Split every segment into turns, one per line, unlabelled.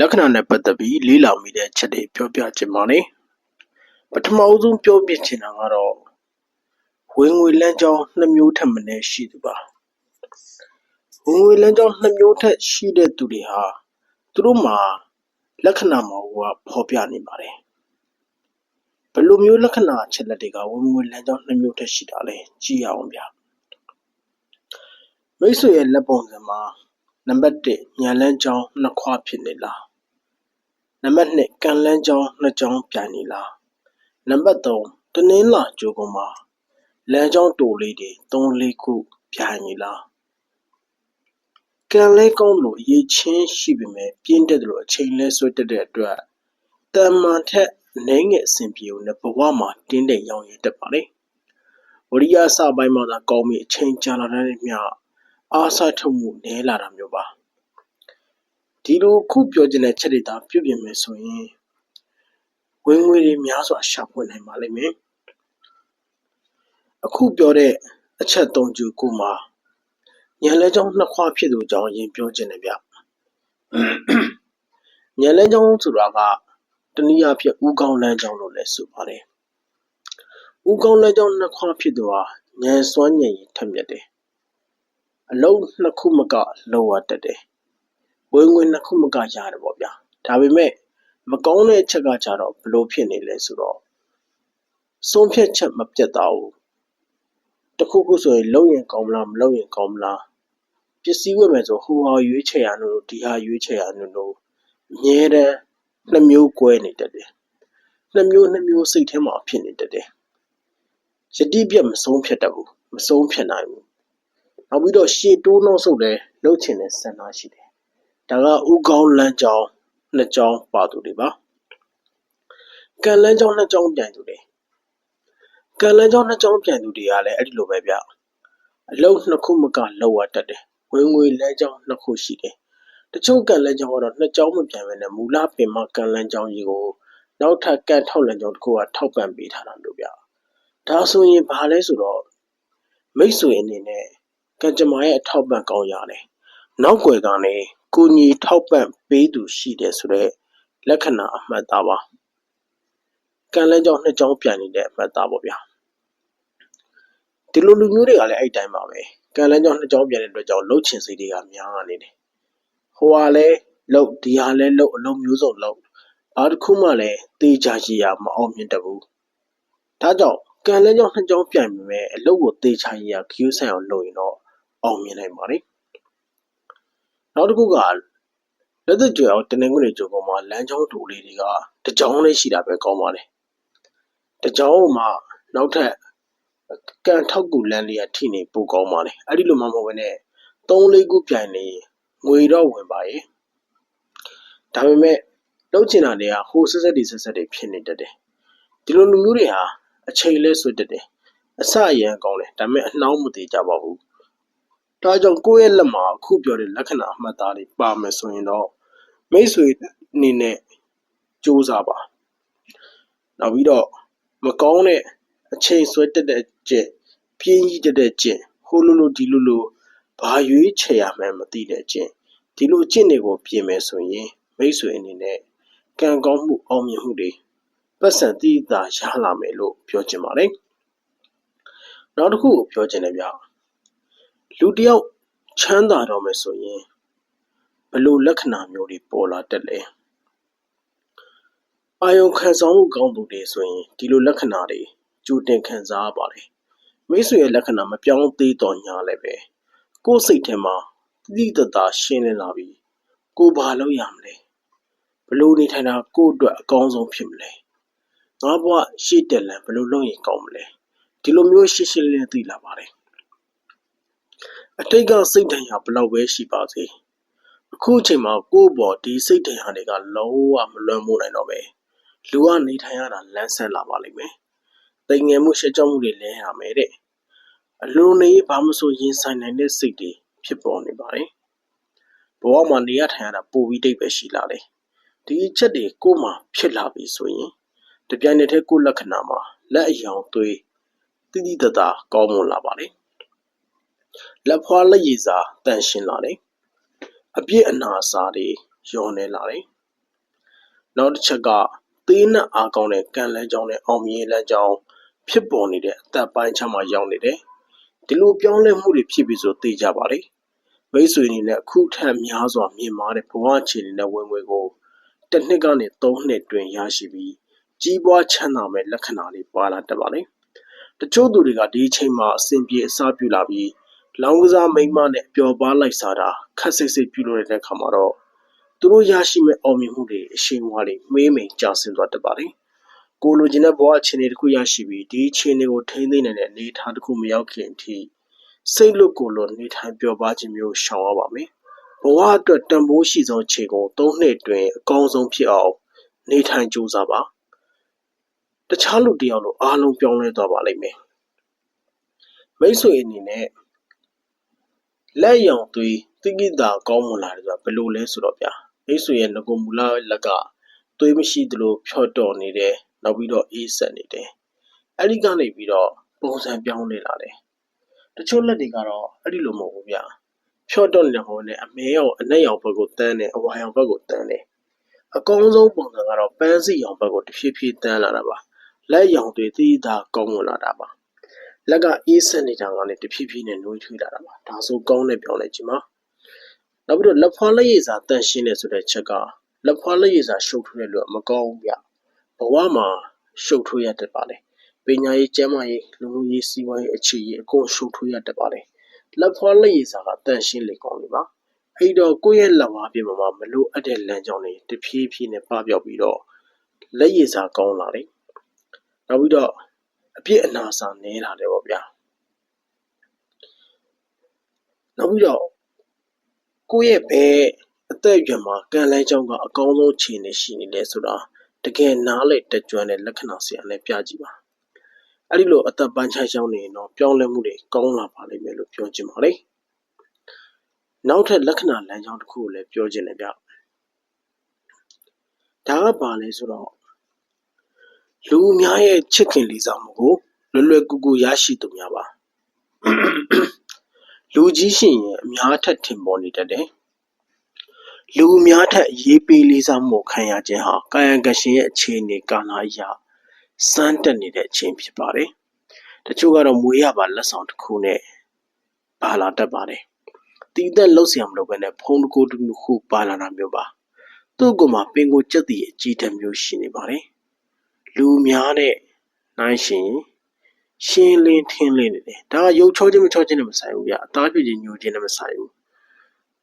လက္ခဏာနဲ့ပတ်သက်ပြီးလေးလာမိတဲ့ချက်တွေပြောပြချင်ပါတယ်ပထမအဆုံးပြောပြချင်တာကတော့ဝင်ငွေလမ်းကြောင်းနှစ်မျိုးထက်မနည်းရှိသူပါဝင်ငွေလမ်းကြောင်းနှစ်မျိုးထက်ရှိတဲ့သူတွေဟာသူတို့မှာလက္ခဏာမှာဟိုကဖော်ပြနေပါတယ်ဘယ်လိုမျိုးလက္ခဏာအချက်လက်တွေကဝင်ငွေလမ်းကြောင်းနှစ်မျိုးထက်ရှိတာလဲကြည့်ရအောင်ဗျမိတ်ဆွေရဲ့လက်ပုံစံမှာနံပါတ်1ညာလန်းကြောင်းနှစ်ခွဖြစ်နေလား နံပါတ်2ကန်လန်းကြောင်းနှစ်ကြောင်းပြိုင်နေလားနံပါတ်3တနင်္လာကြိုးကုန်မှာလမ်းကြောင်းတိုလေးတွေ3 4ခုပြိုင်နေလားကံလဲကောင်းလို့အရေးချင်းရှိပေမဲ့ပြင်းတက်တယ်လို့အချိန်လဲဆွဲတက်တဲ့အတွက်တန်မာထက်အနေငယ်အဆင်ပြေုံနဲ့ဘဝမှာတင်းတိမ်ရောင်ရည်တက်ပါလေဝရိယအစပိုင်းမှာသာကောင်းပြီးအချိန်ကြာလာတဲ့မျှအားစားထုတ်မှုနည်းလာတာမျိုးပါ ဒီလိုခုပြောချင်တဲ့ချက်တွေသာပြုပြင်မယ်ဆိုရင်ဝင်ငွေတွေများစွာရှာဖွေနိုင်ပါလိမ့်မယ်အခုပြောတဲ့အချက်၃ချက်ကိုမှညလဲကြောင်းနှစ်ခွဖြစ်သူကြောင်းရင်ပြောချင်တယ်ဗျညလဲကြောင်းဆိုတာကတနည်းအားဖြင့်ဥကောင်းလမ်းကြောင်းလို့လည်းဆိုပါတယ်ဥကောင်းလမ်းကြောင်းနှစ်ခွဖြစ်သူဟာဉာဏ်စွမ်းဉာဏ်ရည်ထက်မြက်တယ်အလုံးနှစ်ခုမကလောရတတ်တယ် ဝင်ငွေနှစ်ခုမကရတယ်ပေါ့ဗျာဒါပေမဲ့မကောင်းတဲ့အချက်ကကြတော့ဘလို့ဖြစ်နေလဲဆိုတော့ဆုံးဖြတ်ချက်မပြတ်တာဘူးတခုခုဆိုရင်လုံရင်ကောင်းမလားမလုံရင်ကောင်းမလားပစ္စည်းဝယ်မယ်ဆိုဟိုဟာရွေးချယ်ရလို့ဒီဟာရွေးချယ်ရလို့အမြဲတမ်းနှမျိုးကွဲနေတတ်တယ်နှမျိုးနှမျိုးစိတ်ထဲမှာဖြစ်နေတတ်တယ်ယတိပြတ်မဆုံးဖြတ်တတ်ဘူးမဆုံးဖြတ်နိုင်ဘူးနောက်ပြီးတော့ရှေ့တိုးနှုတ်ဆုပ်လည်းလှုပ်ချင်တဲ့ဆန္ဒရှိတယ် ဒါကဥကောင်းလမ်းကြောင်းနှစ်ကြောင်းပါသူတွေပါကံလမ်းကြောင်းနှစ်ကြောင်းပြန်သူတွေကံလမ်းကြောင်းနှစ်ကြောင်းပြန်သူတွေကလည်းအဲ့ဒီလိုပဲဗျအလုံးနှစ်ခုမကလောက်ရတတ်တယ်ဝင်ငွေလမ်းကြောင်းနှစ်ခုရှိတယ်တချို့ကံလမ်းကြောင်းကတော့နှစ်ကြောင်းမပြန်ဘဲနဲ့မူလပင်မကံလမ်းကြောင်းကြီးကိုနောက်ထပ်ကံထောက်လမ်းကြောင်းတစ်ခုကထောက်ပံ့ပေးထားတာမျိုးဗျဒါဆိုရင်ဘာလဲဆိုတော့မိတ်ဆွေအနေနဲ့ကံကြမ္မာရဲ့အထောက်ပံ့ကောင်းရတယ်နောက်ွယ်ကနေ ကိုညီထောက်ပံ့ပေးသူရှိတယ်ဆိုတော့လက္ခဏာအမှတ်သားပါကံလန်းကြောင်းနှစ်ကြောင်းပြန်နေတဲ့အမှတ်သားပေါ့ဗျာဒီလိုလူမျိုးတွေကလည်းအဲ့တိုင်းပါပဲကံလန်းကြောင်းနှစ်ကြောင်းပြန်တဲ့အတွက်ကြောင့်လှုပ်ချင်စိတ်တွေကများနေတယ်ဟိုဟာလဲလှုပ်ဒီဟာလဲလှုပ်အလုံးမျိုးစုံလှုပ်ဘာတစ်ခုမှလည်းတေးချရှိရမအောင်မြင်တဘူးဒါကြောင့်ကံလန်းကြောင်းနှစ်ကြောင်းပြန်ပြီမဲ့အလုပ်ကိုတေးချရခယူးဆိုင်အောင်လုပ်ရင်တော့အောင်မြင်နိုင်ပါလေ နောက်တစ်ခုကလက်သက်ကြွယ်အောင်တနင်္ဂနွေကြိုပေါ်မှာလမ်းကြောင်းတူလေးတွေကတကြောင်းလေးရှိတာပဲကောင်းပါလေတကြောင်းမှာနောက်ထပ်ကန်ထောက်ကူလမ်းလေးကထိနေပိုကောင်းပါလေအဲ့ဒီလိုမှမဟုတ်ဘဲနဲ့၃လေးခုပြိုင်နေငွေတော့ဝင်ပါရဲ့ဒါပေမဲ့လှုပ်ချင်တာတွေကဟိုဆက်ဆက်တွေဆက်ဆက်တွေဖြစ်နေတတ်တယ်ဒီလိုလူမျိုးတွေဟာအချိန်လဲဆွတ်တတ်တယ်အစအရန်ကောင်းတယ်ဒါပေမဲ့အနှောင်းမသေးကြပါဘူး ဒါကြောင့်ကိုယ့်ရဲ့လက်မှာ အခုပြောတဲ့ လက္ခဏာအမှတ်သားတွေ ပါမယ်ဆိုရင်တော့ မိတ်ဆွေအနေနဲ့စူးစမ်းပါနောက်ပြီးတော့ မကောင်းတဲ့အချိန်ဆွဲတက်တဲ့ကျင့်ပြင်းကြီးတက်တဲ့ကျင့်ဟိုလိုလိုဒီလိုလိုဘာရွေးချယ်ရမှန်းမသိတဲ့ကျင့်ဒီလိုကျင့်တွေကိုပြင်မယ်ဆိုရင်မိတ်ဆွေအနေနဲ့ကံကောင်းမှုအောင်မြင်မှုတွေပတ်စံတည်တာရလာမယ်လို့ပြောချင်ပါတယ်နောက်တစ်ခုကိုပြောချင်တယ်ဗျ လူတယောက် ချမ်းသာတော့မယ်ဆိုရင်ဘလို့လက္ခဏာမျိုးတွေ ပေါ်လာတတ်လဲ အာယုံခံစားမှုကောင်းသူတွေဆိုရင် ဒီလိုလက္ခဏာတွေ ကြိုတင်ခံစားရပါတယ် မိတ်ဆွေရဲ့လက္ခဏာ မပြောင်းသေးတော့ညာလည်းပဲကိုယ်စိတ်ထဲမှာတိတိတသာ ရှင်းလင်းလာပြီး ကိုဘာလုပ်ရမလဲဘလို့နေထိုင်တာ ကိုယ့်အတွက် အကောင်းဆုံးဖြစ်မလဲ ငါဘဝရှေ့တက်လန်ဘလို့လုပ်ရင် ကောင်းမလဲ ဒီလိုမျိုး ရှင်းရှင်းလင်းလင်း သိလာပါတယ် အတိတ်ကစိတ်ဒဏ်ရာဘလောက်ပဲရှိပါစေအခုအချိန်မှာကိုယ့်ဘော်ဒီစိတ်ဒဏ်ရာတွေကလုံးဝမလွန်မိုးနိုင်တော့ပဲလူကနေထိုင်ရတာလန်းဆန်းလာပါလိမ့်မယ်တိမ်ငယ်မှုရှက်ကြောက်မှုတွေလဲရမယ်တဲ့အလိုနေဘာမှဆိုရင်ဆိုင်နိုင်တဲ့စိတ်တွေဖြစ်ပေါ်နေပါတယ်ဘဝမှာနေရထိုင်ရတာပိုပြီးတိတ်ပဲရှိလာတယ်ဒီအချက်တွေကိုမှဖြစ်လာပြီဆိုရင်တပြိုင်နက်တည်းကိုယ်လက္ခဏာမှာလက်အယောင်သွေးတိတိတသာကောင်းမွန်လာပါလေ လက်ဖွာလက်ရည်စာတန်ရှင်းလာတယ်အပြည့်အနာစာတွေယောနေလာတယ်နောက်တစ်ချက်ကသေးနဲ့အားကောင်းတဲ့ကံလန်းကြောင်းနဲ့အောင်မြင်လန်းကြောင်းဖြစ်ပေါ်နေတဲ့အသက်ပိုင်းခြားမှာရောက်နေတယ်ဒီလိုပြောင်းလဲမှုတွေဖြစ်ပြီးဆိုသိကြပါလေမိတ်ဆွေအနေနဲ့အခုထက်များစွာမြင့်မားတဲ့ဘဝအခြေအနေနဲ့ဝင်ငွေကိုတစ်နှစ်ကနေသုံးနှစ်တွင်ရရှိပြီးကြီးပွားချမ်းသာမဲ့လက္ခဏာတွေပါလာတတ်ပါလေတချို့သူတွေကဒီအချိန်မှာအစဉ်ပြေအစားပြုလာပြီး လောင်းကစားမိန်းမနဲ့ပျော်ပါလိုက်စားတာခက်စိတ်စိတ်ပြုလို့ရတဲ့အခါမှာတော့သူတို့ရရှိမဲ့အောင်မြင်မှုတွေအရှိန်အဝါတွေမေးမိန်ကျဆင်းသွားတတ်ပါလေကိုလိုချင်တဲ့ဘဝအခြေအနေတစ်ခုရရှိပြီးဒီအခြေအနေကိုထိန်းသိမ်းနိုင်တဲ့အနေအထားတစ်ခုမရောက်ခင်အထိစိတ်လွတ်ကိုယ်လွတ်နေထိုင်ပျော်ပါခြင်းမျိုးရှောင်ရပါမယ်ဘဝအတွက်တန်ဖိုးရှိသောခြေကို၃နှစ်အတွင်းအကောင်းဆုံးဖြစ်အောင်နေထိုင်ကြိုးစားပါတခြားလူတစ်ယောက်လိုအားလုံးပြောင်းလဲသွားပါလိမ့်မယ်မိတ်ဆွေအနေနဲ့ လက်ရောင်သွေးတိကိတာကောင်းမွန်လာတယ်ဆိုတာဘယ်လိုလဲဆိုတော့ဗျာမိတ်ဆွေရဲ့ငကိုမူလလက်ကသွေးမရှိသလိုဖြော့တော်နေတယ်နောက်ပြီးတော့အေးဆက်နေတယ်အဲ့ဒီကနေပြီးတော့ပုံစံပြောင်းနေလာတယ်တချို့လက်တွေကတော့အဲ့ဒီလိုမဟုတ်ဘူးဗျာဖြော့တော့နေတဲ့ဟိုနဲ့အမဲရောင်အနက်ရောင်ဘက်ကိုတန်းတယ်အဝါရောင်ဘက်ကိုတန်းတယ်အကောင်းဆုံးပုံစံကတော့ပန်းစီရောင်ဘက်ကိုတစ်ဖြည်းဖြည်းတန်းလာတာပါလက်ရောင်တွေတိတာကောင်းမွန်လာတာပါ လက်ကအေးဆက်နေတာကလည်းတဖြည်းဖြည်းနဲ့နှွေးထွေးလာတာပါဒါဆိုကောင်းတဲ့ပြောင်းလဲခြင်းပါနောက်ပြီးတော့လက်ဖွာလက်ရည်စာတန့်ရှင်းတယ်ဆိုတဲ့ချက်ကလက်ဖွာလက်ရည်စာရှုပ်ထွေးတဲ့လူကမကောင်းဘူးဗျဘဝမှာရှုပ်ထွေးရတတ်ပါလေပညာရေးကျန်းမာရေးလူမှုရေးစီးပွားရေးအခြေရေးအကုန်ရှုပ်ထွေးရတတ်ပါလေလက်ဖွာလက်ရည်စာကတန့်ရှင်းလေကောင်းလေပါအဲ့တော့ကိုယ့်ရဲ့လက်ဝါးပြင်မှာမလို့အပ်တဲ့လမ်းကြောင်းတွေတဖြည်းဖြည်းနဲ့ပပျောက်ပြီးတော့လက်ရည်စာကောင်းလာတယ်နောက်ပြီးတော့ အပြစ်အနာစာနည်းလာတယ်ပေါ့ဗျာနောက်ပြီးတော့ကိုယ့်ရဲ့ဘယ်အသက်အရွယ်မှာကံလဲကြောင်းကအကောင်းဆုံးခြေနေရှိနေလဲဆိုတာတကယ်နားလေတကြွတဲ့လက္ခဏာဆရာနဲ့ပြကြည့်ပါအဲ့ဒီလိုအသက်ပန်းချကြောင်းနေရင်တော့ပြောင်းလဲမှုတွေကောင်းလာပါလိမ့်မယ်လို့ပြောချင်ပါလေနောက်ထပ်လက္ခဏာလမ်းကြောင်းတစ်ခုကိုလည်းပြောချင်တယ်ဗျဒါကပါလဲဆိုတော့ လူအများရဲ့ချစ်ခင်လေးစားမှုကိုလွယ်လွယ်ကူကူရရှိသူများပါလူကြီးရှင်ရဲ့အများထက်ထင်ပေါ်နေတတ်တယ်လူအများထက်ရေးပေးလေးစားမှုခံရခြင်းဟာကာယကရှင်ရဲ့အခြေအနေကာလအရာစမ်းတက်နေတဲ့အချိန်ဖြစ်ပါတယ်တချို့ကတော့မွေးရပါလက်ဆောင်တစ်ခုနဲ့ပါလာတတ်ပါတယ်တီးသက်လှုပ်ဆောင်မလို့ပဲနဲ့ဖုံးတကိုးတစ်ခုပါလာတာမျိုးပါသူ့ကမှပင်ကိုကြက်တည်အကြည့်တမျိုးရှိနေပါတယ် လူများနဲ့နိုင်ရှင်ရှင်းလင်းထင်းလင်းနေတယ်ဒါကရုပ်ချောခြင်းမချောခြင်းနဲ့မဆိုင်ဘူးဗျအသားပြည့်ခြင်းညိုခြင်းနဲ့မဆိုင်ဘူး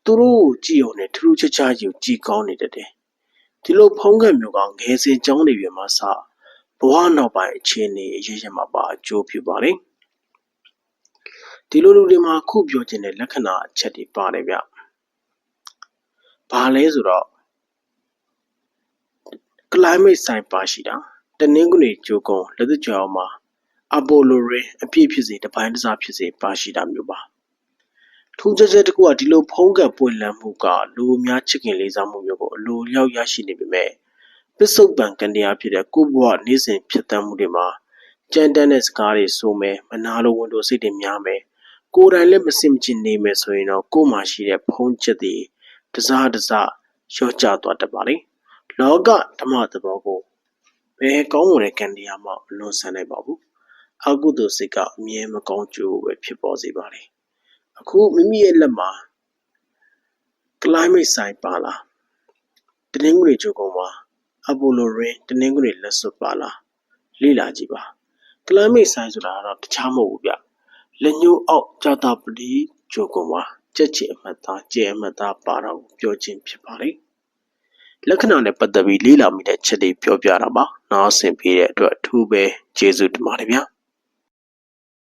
သူတို့ကိုကြည့်အောင်နဲ့ထူးထူးခြားခြားယူကြည်ကောင်းနေတတ်တယ်ဒီလိုဖုံးကံမျိုးကငယ်စဉ်ကျောင်းနေပြီမှာစဘဝနောက်ပိုင်းအခြေအနေအရေးရမှာပါအကျိုးဖြစ်ပါလေဒီလိုလူတွေမှာခုပြောခြင်းတဲ့လက္ခဏာအချက်တွေပါတယ်ဗျဘာလဲဆိုတော့ climate sign ပါရှိတာ တနင်္ဂနွေကြိုးကုန်းလက်သကြောင်မှာအပိုလိုရင်းအပြည့်ဖြစ်စေတပိုင်းတစားဖြစ်စေ ပါရှိတာမျိုးပါ ထူးခြားချက်တစ်ခုက ဒီလို ဖုံးကပ်ပွင့်လန်းမှုက လူအများ ချစ်ခင်လေးစားမှုမျိုးကို အလိုလျောက် ရရှိနေပေမဲ့ပစ္စုပန်ကံတရားဖြစ်တဲ့ ကိုဘဝ နေ့စဉ်ဖြစ်တမ်းမှုတွေမှာ ကြမ်းတမ်းတဲ့စကားတွေဆိုမယ် မနာလိုဝန်တိုစိတ်တွေများမယ် ကိုယ်တိုင်လည်းမစင်မချင်နေမယ်ဆိုရင်တော့ ကိုယ်မှာရှိတဲ့ ဖုံးချက်တွေ တစားတစားရော့ကျသွားတတ်ပါလေလောကဓမ္မသဘောကို ဘယ်ကောင်းမွန်တဲ့ကံတရားမှမလွန်ဆန်နိုင်ပါဘူးအကုသိုလ်စိတ်ကအမြဲမကောင်းကျိုးပဲဖြစ်ပေါ်စေပါလေအခုမိမိရဲ့လက်မှာ climate sign ပါလားတနင်္ဂနွေကြိုကုန်းမှာအပိုလိုရင်းတနင်္ဂနွေလက်စွပ်ပါလားလေ့လာကြည့်ပါ climate sign ဆိုတာကတော့တခြားမဟုတ်ဘူးဗျလက်ညှိုးအောက်ကြာတာပတိကြိုကုန်းမှာကြက်ချင်အမှတ်သားကျဲအမှတ်သားပါတော့ပြောခြင်းဖြစ်ပါလေ လက္ခဏာနဲ့ပတ်သက်ပြီးလေ့လာမိတဲ့ချက်တွေပြောပြတာပါနားဆင်ပေးတဲ့အတွက်အထူးပဲကျေးဇူးတင်ပါတယ်ဗျာ